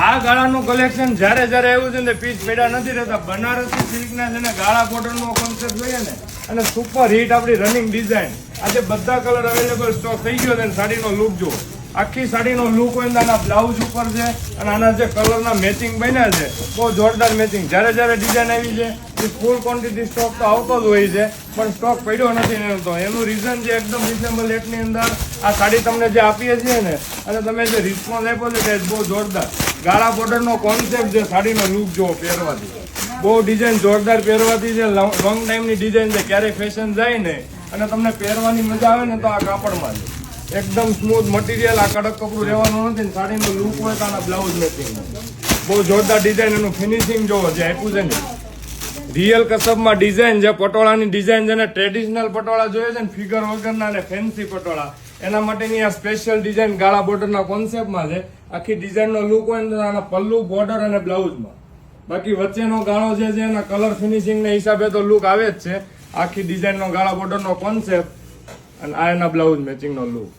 આ ગાળાનું કલેક્શન જ્યારે જ્યારે આવ્યું છે ને પીસ પેડા નથી રહેતા. બનારસી સિલ્કના છે ને ગાળા બોર્ડરનો કોન્સેપ્ટ જોઈએ ને. અને સુપર હિટ આપણી રનિંગ ડિઝાઇન આજે બધા કલર અવેલેબલ સ્ટોક થઈ ગયો છે અને સાડીનો લુક જુઓ. આખી સાડીનો લુક હોય ને આના બ્લાઉઝ ઉપર છે અને આના જે કલરના મેચિંગ બન્યા છે, બહુ જોરદાર મેચિંગ જ્યારે જ્યારે ડિઝાઇન આવી છે, એ ફૂલ ક્વોન્ટિટી સ્ટોક તો આવતો જ હોય છે, પણ સ્ટોક પડ્યો નથી ને તો. એનું રીઝન છે એકદમ રિઝનેબલ રેટની અંદર આ સાડી તમને જે આપીએ છીએ ને, અને તમે જે રિસ્પોન્સ આપ્યો છે તે બહુ જોરદાર. ગાળા બોર્ડરનો કોન્સેપ્ટ છે, સાડીનો લુક જુઓ, પહેરવાથી. બહુ ડિઝાઇન જોરદાર પહેરવાથી છે લોંગ ટાઈમની ડિઝાઇન છે, ક્યારેય ફેશન જાય ને અને તમને પહેરવાની મજા આવે ને તો આ કાપડમાં છે એકદમ સ્મૂથ મટીરિયલ આ કડક કપડું રહેવાનું નથી ને સાડીનો લુક હોય તો આના બ્લાઉઝ નથી બહુ જોરદાર ડિઝાઇન એનું ફિનિશિંગ જોવો, જે આપ્યું છે ને. રિયલ કસબમાં ડિઝાઇન છે પટોળાની ડિઝાઇન છે અને ટ્રેડિશનલ પટોળા જોઈએ છે ને ફિગર વગરના અને ફેન્સી પટોળા. એના માટેની આ સ્પેશિયલ ડિઝાઇન ગાળા બોર્ડરના કોન્સેપ્ટમાં છે. આખી ડિઝાઇનનો લુક હોય ને આના પલ્લુ બોર્ડર અને બ્લાઉઝમાં બાકી વચ્ચેનો ગાળો જે છે એના કલર ફિનિશિંગના હિસાબે તો લુક આવે જ છે. આખી ડિઝાઇનનો ગાળા બોર્ડરનો કોન્સેપ્ટ અને આ એના બ્લાઉઝ મેચિંગનો લુક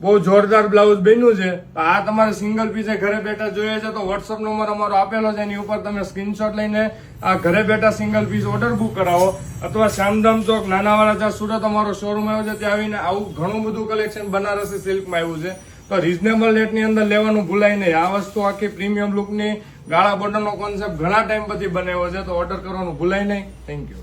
બહુ જોરદાર બ્લાઉઝ બન્યું છે. તો આ તમારે સિંગલ પીસે ઘરે બેઠા જોઈએ છે, તો વોટ્સઅપ નંબર અમારો આપેલો છે, એની ઉપર તમે સ્ક્રીનશોટ લઈને આ ઘરે બેઠા સિંગલ પીસ ઓર્ડર બુક કરાવો. અથવા શ્યામધામ ચોક નાનાવાળા જ્યાં સુરત અમારો શોરૂમ આવ્યો છે, ત્યાં આવીને આવું ઘણું બધું કલેક્શન બનારસી સિલ્કમાં આવ્યું છે. તો રિઝનેબલ રેટની અંદર લેવાનું ભૂલાય નહીં. આ વસ્તુ આખી પ્રીમિયમ લુકની ગાળા બોર્ડરનો કોન્સેપ્ટ ઘણા ટાઈમ પછી બનાવ્યો છે, તો ઓર્ડર કરવાનું ભૂલાય નહીં. Thank you